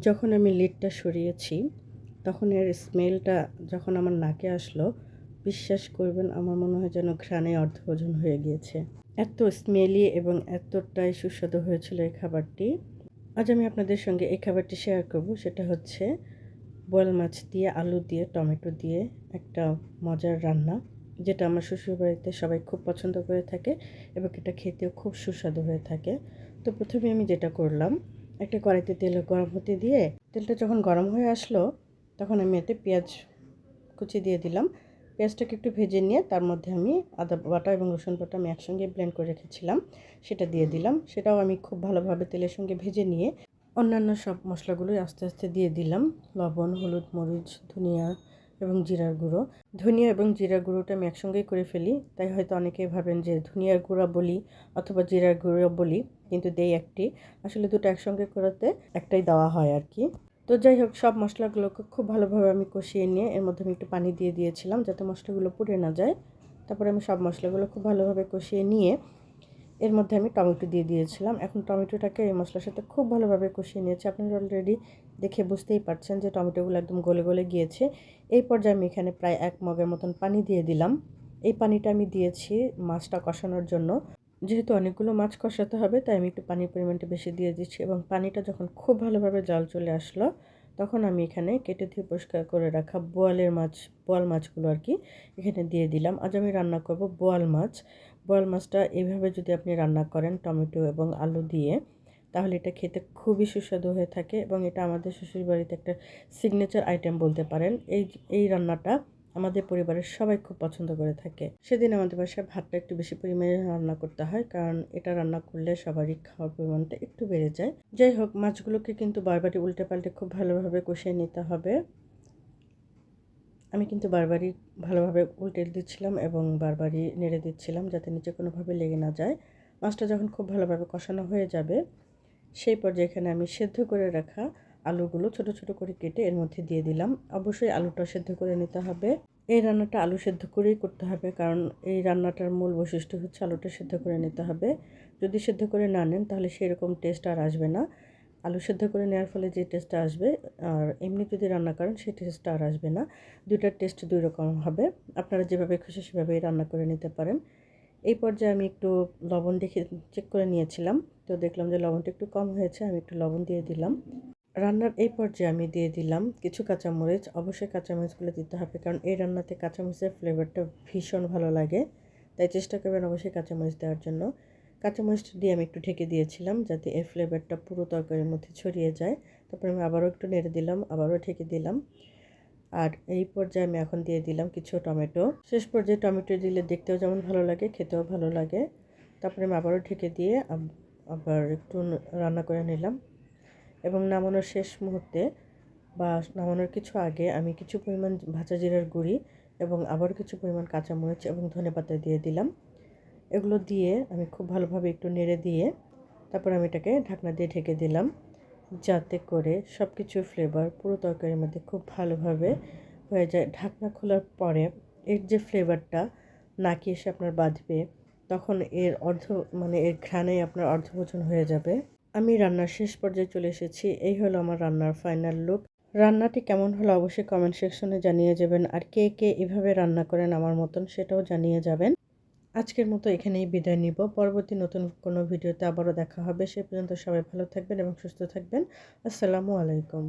যখন আমি লিডটা সরিয়েছি, তখন এর স্মেলটা যখন আমার নাকে আসলো, বিশ্বাস করবেন আমার মনে হয় যেন ঘ্রাণে অর্ধভোজন হয়ে গিয়েছে। এত স্মেলি এবং এতটাই সুস্বাদু হয়েছিল এই খাবারটি। আজ আমি আপনাদের সঙ্গে এই খাবারটি শেয়ার করব। সেটা হচ্ছে বোয়াল মাছ দিয়ে, আলু দিয়ে, টমেটো দিয়ে একটা মজার রান্না, যেটা আমার শ্বশুরবাড়িতে সবাই খুব পছন্দ করে থাকে এবং এটা খেতেও খুব সুস্বাদু হয়ে থাকে। তো প্রথমে আমি যেটা করলাম একটা কড়াইতে তেল গরম হতে দিয়ে তেলটা যখন গরম হয়ে আসলো, তখন আমি এতে পেঁয়াজ কুচি দিয়ে দিলাম। পেঁয়াজটাকে একটু ভেজে নিয়ে তার মধ্যে আমি আদা বাটা এবং রসুন বাটা আমি একসঙ্গে ব্লেন্ড করে রেখেছিলাম, সেটা দিয়ে দিলাম। সেটাও আমি খুব ভালোভাবে তেলের সঙ্গে ভেজে নিয়ে অন্যান্য সব মশলাগুলোই আস্তে আস্তে দিয়ে দিলাম। লবণ, হলুদ, মরিচ, ধনিয়া এবং জিরার গুঁড়ো। ধনিয়া এবং জিরার গুঁড়োটা আমি একসঙ্গেই করে ফেলি। তাই হয়তো অনেকেই ভাবেন যে ধনিয়ার গুঁড়া বলি অথবা জিরার গুঁড়ো বলি, কিন্তু দেই একটি। আসলে দুটো একসঙ্গে করাতে একটাই দেওয়া হয় আর কি তো যাই হোক, সব মশলাগুলোকে খুব ভালোভাবে আমি কষিয়ে নিয়ে এর মধ্যে আমি একটু পানি দিয়ে দিয়েছিলাম যাতে মশলাগুলো পুড়ে না যায়। তারপরে আমি সব মশলাগুলো খুব ভালোভাবে কষিয়ে নিয়ে এর মধ্যে আমি টমেটো দিয়ে দিয়েছিলাম। এখন টমেটোটাকে এই মশলার সাথে খুব ভালোভাবে কষিয়ে নিয়েছি। আপনারা অলরেডি দেখে বুঝতেই পারছেন যে টমেটোগুলো একদম গলে গলে গিয়েছে। এই পর্যায়ে আমি এখানে প্রায় এক মগের মতন পানি দিয়ে দিলাম। এই পানিটা আমি দিয়েছি মাছটা কষানোর জন্য। যেহেতু অনেকগুলো মাছ কষাতে হবে, তাই আমি একটু পানির পরিমাণটা বেশি দিয়ে দিচ্ছি এবং পানিটা যখন খুব ভালোভাবে জল চলে আসলো, তখন আমি এখানে কেটে ধুয়ে পরিষ্কার করে রাখা বোয়ালের মাছ, বোয়াল মাছগুলো আর কি এখানে দিয়ে দিলাম। আজ আমি রান্না করব বোয়াল মাছ। বোয়াল মাছটা এইভাবে যদি আপনি রান্না করেন টমেটো এবং আলু দিয়ে, তাহলে এটা খেতে খুবই সুস্বাদু হয়ে থাকে এবং এটা আমাদের শ্বশুরবাড়িতে একটা সিগনেচার আইটেম বলতে পারেন। এই এই রান্নাটা আমাদের পরিবারের সবাই খুব পছন্দ করে থাকে। সেদিন আমাদের বাসায় ভাতটা একটু বেশি পরিমাণে রান্না করতে হয়, কারণ এটা রান্না করলে সবারই খাওয়ার পরিমাণটা একটু বেড়ে যায়। যাই হোক, মাছগুলোকে কিন্তু বারবারই উল্টে পাল্টে খুব ভালোভাবে কষিয়ে নিতে হবে। আমি কিন্তু বারবারই ভালোভাবে উল্টে দিচ্ছিলাম এবং বারবারই নেড়ে দিচ্ছিলাম যাতে নিচে কোনোভাবে লেগে না যায়। মাছটা যখন খুব ভালোভাবে কষানো হয়ে যাবে, সেই পর্যায়ে এখানে আমি সেদ্ধ করে রাখা আলুগুলো ছোট ছোট করে কেটে এর মধ্যে দিয়ে দিলাম। অবশ্যই আলুটা সেদ্ধ করে নিতে হবে। এই রান্নাটা আলু সেদ্ধ করেই করতে হবে কারণ এই রান্নাটার মূল বৈশিষ্ট্য হচ্ছে আলুটা সেদ্ধ করে নিতে হবে। যদি সেদ্ধ করে না নেন তাহলে সেরকম টেস্ট আর আসবে না। আলু সেদ্ধ করে নেওয়ার ফলে যে টেস্টটা আসবে, আর এমনি যদি রান্না করেন, সেই টেস্টটা আর আসবে না। দুইটার টেস্ট দুই রকম হবে। আপনারা যেভাবে খুশি, সেভাবেই রান্না করে নিতে পারেন। এই পর্যায়ে আমি একটু লবণ দেখে চেক করে নিয়েছিলাম। তো দেখলাম যে লবণটা একটু কম হয়েছে, আমি একটু লবণ দিয়ে দিলাম। রান্নার এই পর্যায়ে আমি দিয়ে দিলাম কিছু কাঁচামরিচ। অবশ্যই কাঁচামরিচগুলো দিতে হবে, কারণ এই রান্নাতে কাঁচামরিচের ফ্লেভারটা ভীষণ ভালো লাগে। তাই চেষ্টা করবেন অবশ্যই কাঁচামরিচ দেওয়ার জন্য। কাঁচামরিচটা দিয়ে আমি একটু ঢেকে দিয়েছিলাম যাতে এর ফ্লেভারটা পুরো তরকারির মধ্যে ছড়িয়ে যায়। তারপরে আমি আবারও একটু নেড়ে দিলাম, আবারও ঢেকে দিলাম। আর এই পর্যায়ে আমি এখন দিয়ে দিলাম কিছু টমেটো। শেষ পর্যায়ে টমেটো দিলে দেখতেও যেমন ভালো লাগে, খেতেও ভালো লাগে। তারপরে আমি আবারও ঢেকে দিয়ে আবার একটু রান্না করে নিলাম। এবং নামানোর শেষ মুহূর্তে বা নামানোর কিছু আগে আমি কিছু পরিমাণ ভাজা জিরার গুঁড়ি এবং আবার কিছু পরিমাণ কাঁচামরিচ এবং ধনে পাতা দিয়ে দিলাম। এগুলো দিয়ে আমি খুব ভালোভাবে একটু নেড়ে দিয়ে তারপর আমি এটাকে ঢাকনা দিয়ে ঢেকে দিলাম। যাতে করে সব কিছু ফ্লেভার পুরো তরকারির মধ্যে খুব ভালোভাবে হয়ে যায়। ঢাকনা খোলার পরে এর যে ফ্লেভারটা নাকি এসে আপনার বাঁধবে, তখন এর অর্ধ মানে এর ঘ্রাণে আপনার অর্ধভোজন হয়ে যাবে। আমি রান্নার শেষ পর্যায়ে চলে এসেছি। এই হলো আমার রান্নার ফাইনাল লুক রান্নাটি কেমন হলো অবশ্যই কমেন্ট সেকশনে জানিয়ে যাবেন। আর কে কে এভাবে রান্না করেন আমার মতন সেটাও জানিয়ে যাবেন। আজকের মতো এখানেই বিদায় নিব। পরবর্তী নতুন কোনো ভিডিওতে আবারও দেখা হবে। সে পর্যন্ত সবাই ভালো থাকবেন এবং সুস্থ থাকবেন। আসসালামু আলাইকুম।